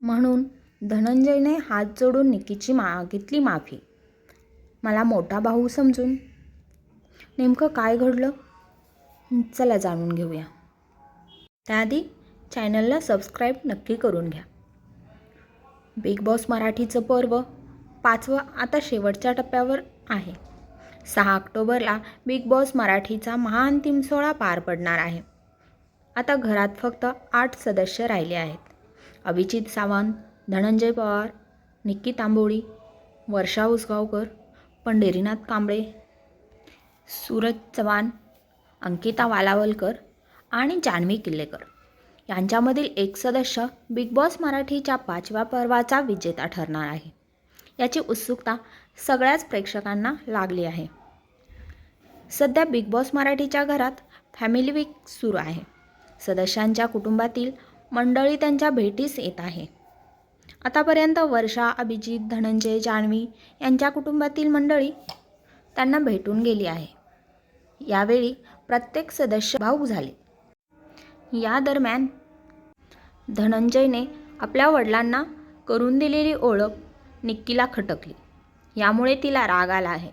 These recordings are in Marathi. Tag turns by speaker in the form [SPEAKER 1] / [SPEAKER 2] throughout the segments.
[SPEAKER 1] म्हणून धनंजयने हात जोडून निकीची मागितली माफी. मला मोठा भाऊ समजून. नेमकं काय घडलं? चला जाणून घेऊया. त्याआधी चॅनलला सबस्क्राईब नक्की करून घ्या. बिग बॉस मराठीचं पर्व पाचवं आता शेवटच्या टप्प्यावर आहे. सहा ऑक्टोबरला बिग बॉस मराठीचा महाअंतिम सोहळा पार पडणार आहे. आता घरात फक्त आठ सदस्य राहिले आहेत. अभिजित सावंत धनंजय पवार निक्की तांबोळी वर्षा उसगावकर पंढरीनाथ कांबळे सूरज चव्हाण अंकिता वालावलकर आणि जान्हवी किल्लेकर. यांच्यामधील एक सदस्य बिग बॉस मराठीच्या पाचव्या पर्वाचा विजेता ठरणार आहे. याची उत्सुकता सगळ्याच प्रेक्षकांना लागली आहे. सध्या बिग बॉस मराठीच्या घरात फॅमिली वीक सुरू आहे. सदस्यांच्या कुटुंबातील मंडळी त्यांच्या भेटीस येत आहे. आतापर्यंत वर्षा अभिजित धनंजय जान्हवी यांच्या कुटुंबातील मंडळी त्यांना भेटून गेली आहे. यावेळी प्रत्येक सदस्य भाऊक झाले. या दरम्यान धनंजयने आपल्या वडिलांना करून दिलेली ओळख निक्कीला खटकली. यामुळे तिला राग आला आहे.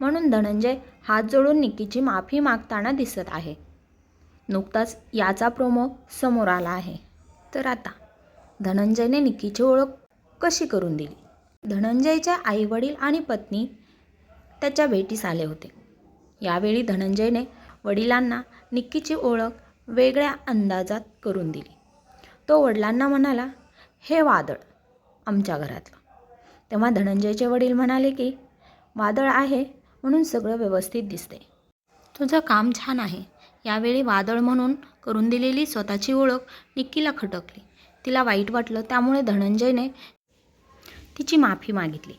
[SPEAKER 1] म्हणून धनंजय हात जोडून निक्कीची माफी मागताना दिसत आहे. नुकताच याचा प्रोमो समोर आला आहे. तर आता धनंजयने निक्कीची ओळख कशी करून दिली? धनंजयचे आईवडील आणि पत्नी त्याच्या भेटीस आले होते. यावेळी धनंजयने वडिलांना निक्कीची ओळख वेगळ्या अंदाजात करून दिली. तो वडिलांना म्हणाला हे वादळ आमच्या घरातलं. तेव्हा धनंजयचे वडील म्हणाले की वादळ आहे म्हणून सगळं व्यवस्थित दिसते तुझं काम छान आहे. यावेळी वादळ म्हणून करून दिलेली स्वतःची ओळख निक्कीला खटकली. तिला वाईट वाटलं त्यामुळे धनंजयने तिची माफी मागितली.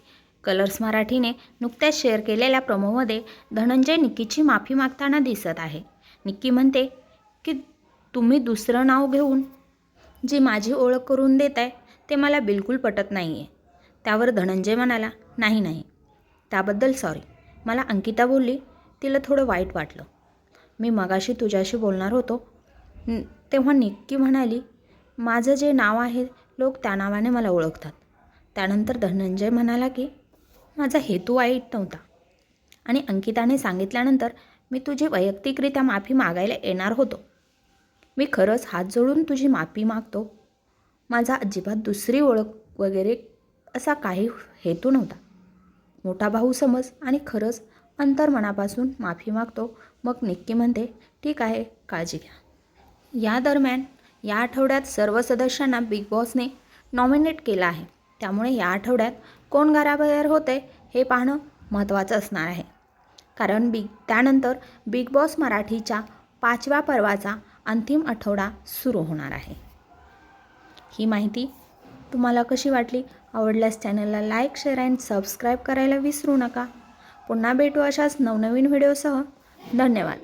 [SPEAKER 1] कलर्स मराठीने नुकत्याच शेअर केलेल्या प्रमोमध्ये धनंजय निक्कीची माफी मागताना दिसत आहे. निक्की म्हणते की तुम्ही दुसरं नाव घेऊन जी माझी ओळख करून देत आहे ते मला बिलकुल पटत नाही आहे त्यावर धनंजय म्हणाला नाही नाही. त्याबद्दल सॉरी मला अंकिता बोलली तिला थोडं वाईट वाटलं. मी मगाशी तुझ्याशी बोलणार होतो. तेव्हा निक्की म्हणाली माझं जे नाव आहे लोक त्या नावाने मला ओळखतात. त्यानंतर धनंजय म्हणाला की माझा हेतू वाईट नव्हता. आणि अंकिताने सांगितल्यानंतर मी तुझी वैयक्तिकरित्या माफी मागायला येणार होतो. मी खरंच हात जोडून तुझी माफी मागतो. माझा अजिबात दुसरी ओळख वगैरे असा काही हेतू नव्हता. मोठा भाऊ समज आणि खरंच अंतर्मनापासून माफी मागतो. मग निक्की म्हणते ठीक आहे काळजी घ्या. या दरम्यान या आठवड्यात सर्व सदस्यांना बिग बॉसने नॉमिनेट केलं आहे. त्यामुळे या आठवड्यात कोण घराबाहेर होते हे पाहणं महत्त्वाचं असणार आहे. कारण बिग त्यानंतर बिग बॉस मराठीच्या पाचव्या पर्वाचा अंतिम आठवडा सुरू होणार आहे. ही माहिती तुम्हाला कशी वाटली? आवडल्यास चॅनलला लाईक शेअर अँड सबस्क्राईब करायला विसरू नका. पुन्हा भेटू अशाच नवनवीन व्हिडिओसह. धन्यवाद.